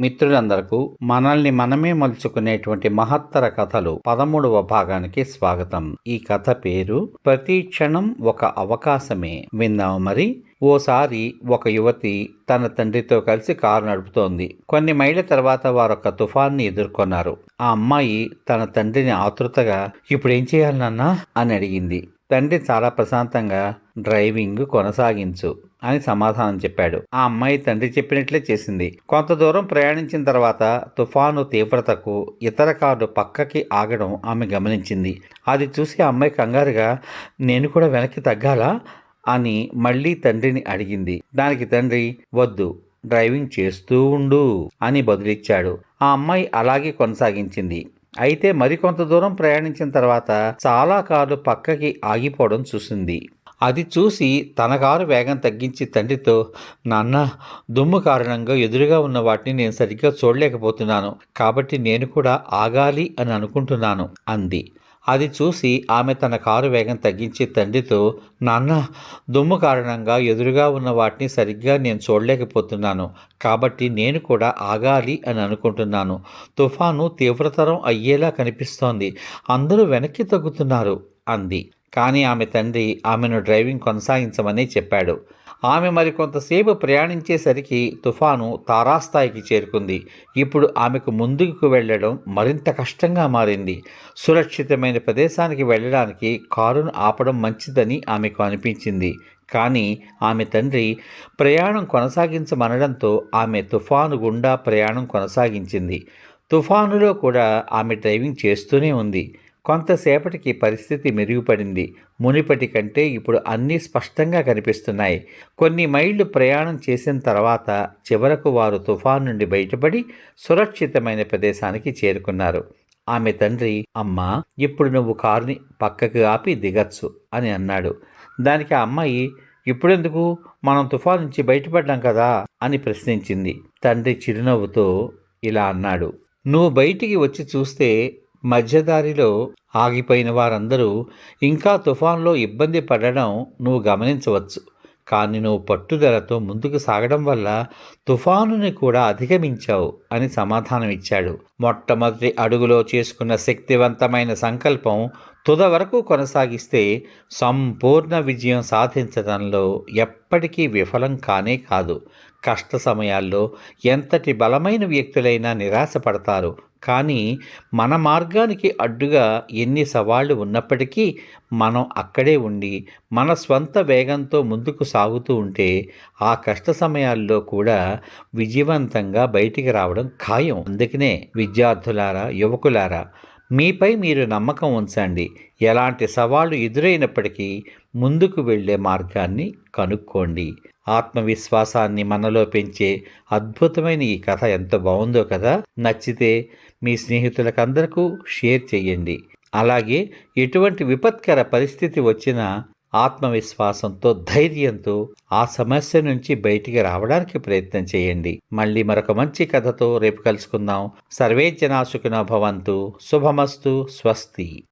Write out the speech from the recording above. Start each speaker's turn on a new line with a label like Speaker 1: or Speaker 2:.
Speaker 1: మిత్రులందరకు మనల్ని మనమే మలుచుకునేటువంటి మహత్తర కథలు పదమూడవ భాగానికి స్వాగతం. ఈ కథ పేరు ప్రతి క్షణం ఒక అవకాశమే విందాము మరి? ఓసారి ఒక యువతి తన తండ్రితో కలిసి కారు నడుపుతోంది. కొన్ని మైళ్ళ తర్వాత వారొక తుఫాన్ని ఎదుర్కొన్నారు. ఆ అమ్మాయి తన తండ్రిని ఆతృతగా ఇప్పుడేం చేయాలన్నా అని అడిగింది. తండ్రి చాలా ప్రశాంతంగా డ్రైవింగ్ కొనసాగించు. అని సమాధానం చెప్పాడు. ఆ అమ్మాయి తండ్రి చెప్పినట్లే చేసింది. కొంత దూరం ప్రయాణించిన తర్వాత తుఫాను తీవ్రతకు ఇతర కారు పక్కకి ఆగడం ఆమె గమనించింది. అది చూసి ఆ అమ్మాయి కంగారుగా నేను కూడా వెనక్కి తగ్గాలా? అని మళ్ళీ తండ్రిని అడిగింది. దానికి తండ్రి వద్దు డ్రైవింగ్ చేస్తూ ఉండు అని బదులిచ్చాడు. ఆ అమ్మాయి అలాగే కొనసాగించింది. అయితే మరికొంత దూరం ప్రయాణించిన తర్వాత చాలా కార్లు పక్కకి ఆగిపోవడం చూసింది. అది చూసి తన కారు వేగం తగ్గించి తండ్రితో నాన్న దుమ్ము కారణంగా ఎదురుగా ఉన్న వాటిని నేను సరిగ్గా చూడలేకపోతున్నాను. కాబట్టి నేను కూడా ఆగాలి అని అనుకుంటున్నాను అంది. అది చూసి ఆమె తన కారు వేగం తగ్గించి తండ్రితో నాన్న దుమ్ము కారణంగా ఎదురుగా ఉన్న వాటిని సరిగ్గా నేను చూడలేకపోతున్నాను. కాబట్టి నేను కూడా ఆగాలి అని అనుకుంటున్నాను. తుఫాను తీవ్రతరం అయ్యేలా కనిపిస్తోంది. అందరూ వెనక్కి తగ్గుతున్నారు అంది. కానీ ఆమె తండ్రి ఆమెను డ్రైవింగ్ కొనసాగించమని చెప్పాడు. ఆమె మరి కొంతసేపు ప్రయాణించేసరికి తుఫాను తారాస్థాయికి చేరుకుంది. ఇప్పుడు ఆమెకు ముందుకు వెళ్ళడం మరింత కష్టంగా మారింది. సురక్షితమైన ప్రదేశానికి వెళ్ళడానికి కారును ఆపడం మంచిదని ఆమెకు అనిపించింది. కానీ ఆమె తండ్రి ప్రయాణం కొనసాగించమనడంతో ఆమె తుఫాను గుండా ప్రయాణం కొనసాగించింది. తుఫానులో కూడా ఆమె డ్రైవింగ్ చేస్తూనే ఉంది. కొంతసేపటికి పరిస్థితి మెరుగుపడింది. మునిపటి కంటే ఇప్పుడు అన్నీ స్పష్టంగా కనిపిస్తున్నాయి. కొన్ని మైళ్ళు ప్రయాణం చేసిన తర్వాత చివరకు వారు తుఫాన్ నుండి బయటపడి సురక్షితమైన ప్రదేశానికి చేరుకున్నారు. ఆమె తండ్రి అమ్మా ఇప్పుడు నువ్వు కారుని పక్కకు ఆపి దిగచ్చు అని అన్నాడు. దానికి ఆ అమ్మాయి ఇప్పుడెందుకు? మనం తుఫాన్ నుంచి బయటపడ్డాం కదా అని ప్రశ్నించింది. తండ్రి చిరునవ్వుతో ఇలా అన్నాడు. నువ్వు బయటికి వచ్చి చూస్తే మధ్యదారిలో ఆగిపోయిన వారందరూ ఇంకా తుఫాన్లో ఇబ్బంది పడడం నువ్వు గమనించవచ్చు కానీ నువ్వు పట్టుదలతో ముందుకు సాగడం వల్ల తుఫానుని కూడా అధిగమించావు అని సమాధానం ఇచ్చాడు మొట్టమొదటి అడుగులో చేసుకున్న శక్తివంతమైన సంకల్పం తుద వరకు కొనసాగిస్తే సంపూర్ణ విజయం సాధించడంలో ఎప్పటికీ విఫలం కానే కాదు. కష్ట సమయాల్లో ఎంతటి బలమైన వ్యక్తులైనా నిరాశపడతారు. కానీ మన మార్గానికి అడ్డుగా ఎన్ని సవాళ్ళు ఉన్నప్పటికీ మనం అక్కడే ఉండి మన స్వంత వేగంతో ముందుకు సాగుతూ ఉంటే ఆ కష్ట సమయాల్లో కూడా విజయవంతంగా బయటికి రావడం ఖాయం. అందుకనే విద్యార్థులారా యువకులారా మీపై మీరు నమ్మకం ఉంచండి. ఎలాంటి సవాళ్ళు ఎదురైనప్పటికీ ముందుకు వెళ్ళే మార్గాన్ని కనుక్కోండి. ఆత్మవిశ్వాసాన్ని మనలో పెంచే అద్భుతమైన ఈ కథ ఎంత బాగుందో కదా! నచ్చితే మీ స్నేహితులకందరకు షేర్ చేయండి. అలాగే ఎటువంటి విపత్కర పరిస్థితి వచ్చినా ఆత్మవిశ్వాసంతో ధైర్యంతో ఆ సమస్య నుంచి బయటికి రావడానికి ప్రయత్నం చేయండి. మళ్ళీ మరొక మంచి కథతో రేపు కలుసుకుందాం. సర్వే జనాసుకున భవంతు. శుభమస్తు. స్వస్తి.